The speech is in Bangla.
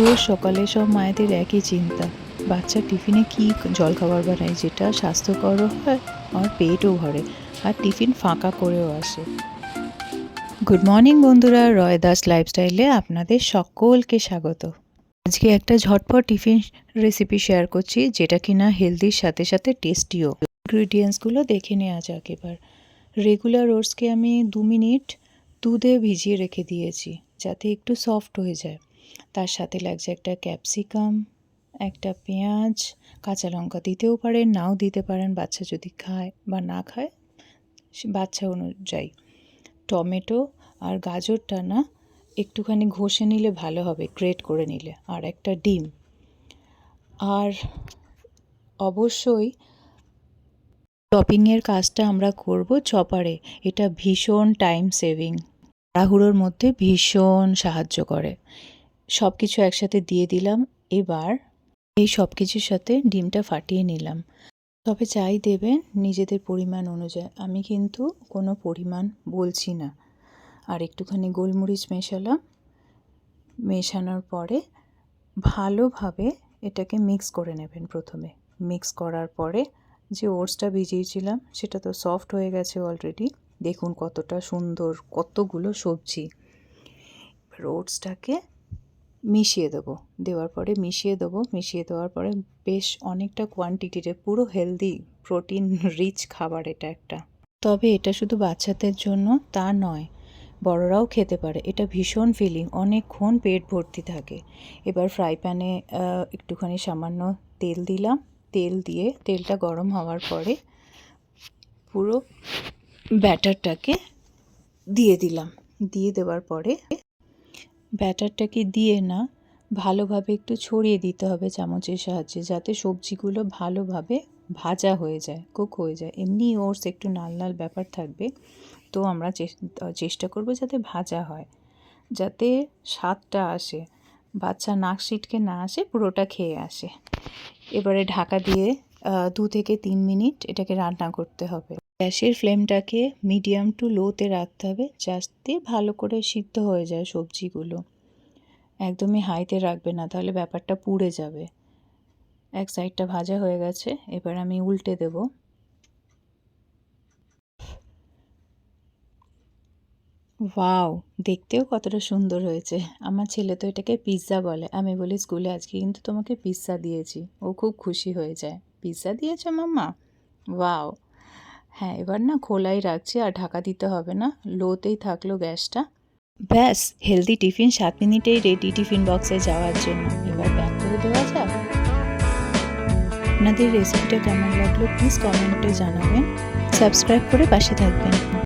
রোজ সকালে সব মায়েদের একই চিন্তা। বাচ্চা টিফিনে কি জলখাবার বানায় যেটা স্বাস্থ্যকরও হয় আর পেটও ভরে আর টিফিন ফাঁকা করেও আসে। গুড মর্নিং বন্ধুরা, রয় দাস লাইফস্টাইলে আপনাদের সকলকে স্বাগত। আজকে একটা ঝটপট টিফিন রেসিপি শেয়ার করছি যেটা কিনা হেলদির সাথে সাথে টেস্টিও। ইনগ্রিডিয়েন্টসগুলো দেখে নেওয়া যাক এবার। রেগুলার ওটসকে আমি দু মিনিট দুধে ভিজিয়ে রেখে দিয়েছি যাতে একটু সফট হয়ে যায়। তার সাথে লাগছে একটা ক্যাপসিকাম, একটা পেঁয়াজ, কাঁচা লঙ্কা দিতেও পারেন, নাও দিতে পারেন, বাচ্চা যদি খায় বা না খায় বাচ্চা অনুযায়ী। টমেটো আর গাজরটা না একটুখানি ঘষে নিলে ভালো হবে, গ্রেট করে নিলে, আর একটা ডিম। আর অবশ্যই টপিংয়ের কাজটা আমরা করব চপারে, এটা ভীষণ টাইম সেভিং। তাড়াহুড়োর মধ্যে ভীষণ সাহায্য করে। সব কিছু একসাথে দিয়ে দিলাম। এবার এই সব কিছুর সাথে ডিমটা ফাটিয়ে নিলাম। তবে চাই দেবেন নিজেদের পরিমাণ অনুযায়ী। আমি কিন্তু কোনো পরিমাণ বলছি না। আর একটুখানি গোলমরিচ মেশালাম। মেশানোর পরে ভালোভাবে এটাকে মিক্স করে নেবেন প্রথমে। মিক্স করার পরে যে ওটসটা ভিজিয়েছিলাম, সেটা তো সফট হয়ে গেছে অলরেডি দেখুন কতটা সুন্দর, কতগুলো সবজি। ওটসটাকে মিশিয়ে দেবো। দেওয়ার পরে মিশিয়ে দেবো। মিশিয়ে দেওয়ার পরে বেশ অনেকটা কোয়ান্টিটিতে পুরো হেলদি প্রোটিন রিচ খাবার এটা একটা। তবে এটা শুধু বাচ্চাদের জন্য তা নয়, বড়রাও খেতে পারে। এটা ভীষণ ফিলিং অনেকক্ষণ পেট ভর্তি থাকে। এবার ফ্রাই প্যানে একটুখানি সামান্য তেল দিলাম। তেল দিয়ে তেলটা গরম হওয়ার পরে পুরো ব্যাটারটাকে দিয়ে দিলাম। দিয়ে দেওয়ার পরে ব্যাটারটাকে দিয়ে না, ভালোভাবে একটু ছড়িয়ে দিতে হবে চামচের সাহায্যে যাতে সবজিগুলো ভালোভাবে ভাজা হয়ে যায়, কুক হয়ে যায়। এমনি ওটস একটু লাল লাল ব্যাপার থাকবে, তো আমরা চেষ্টা করব যাতে ভাজা হয়। যাতে স্বাদটা আসে, বাচ্চা নাক সিটকে না আসে, পুরোটা খেয়ে আসে। এবারে ঢাকা দিয়ে দু থেকে তিন মিনিট এটাকে রান্না করতে হবে। গ্যাসের ফ্লেমটাকে মিডিয়াম টু লোতে রাখতে হবে যাতে ভালো করে সিদ্ধ হয়ে যায় সবজিগুলো। একদমই হাইতে রাখবে না, তাহলে ব্যাপারটা পুড়ে যাবে। এক সাইডটা ভাজা হয়ে গেছে, এবার আমি উল্টে দেব। ওয়াও, দেখতেও কতটা সুন্দর হয়েছে। আমার ছেলে তো এটাকে পিৎজা বলে। আমি বলি, স্কুলে আজকে কিন্তু তোমাকে পিৎজা দিয়েছি। ও খুব খুশি হয়ে যায়। পিৎজা দিয়েছে মাম্মা? ওয়াও হ্যাঁ এবার না খোলাই রাখছি আর ঢাকা দিতে হবে না। লোতেই থাকল গ্যাসটা। ব্যাস হেলদি টিফিন সাত মিনিটেই রেডি টিফিন বক্সে যাওয়ার জন্য। এবার ব্যাক করে দেওয়া যাক। আপনাদের রেসিপিটা কেমন লাগল প্লিজ কমেন্টে জানাবেন। সাবস্ক্রাইব করে পাশে থাকবেন।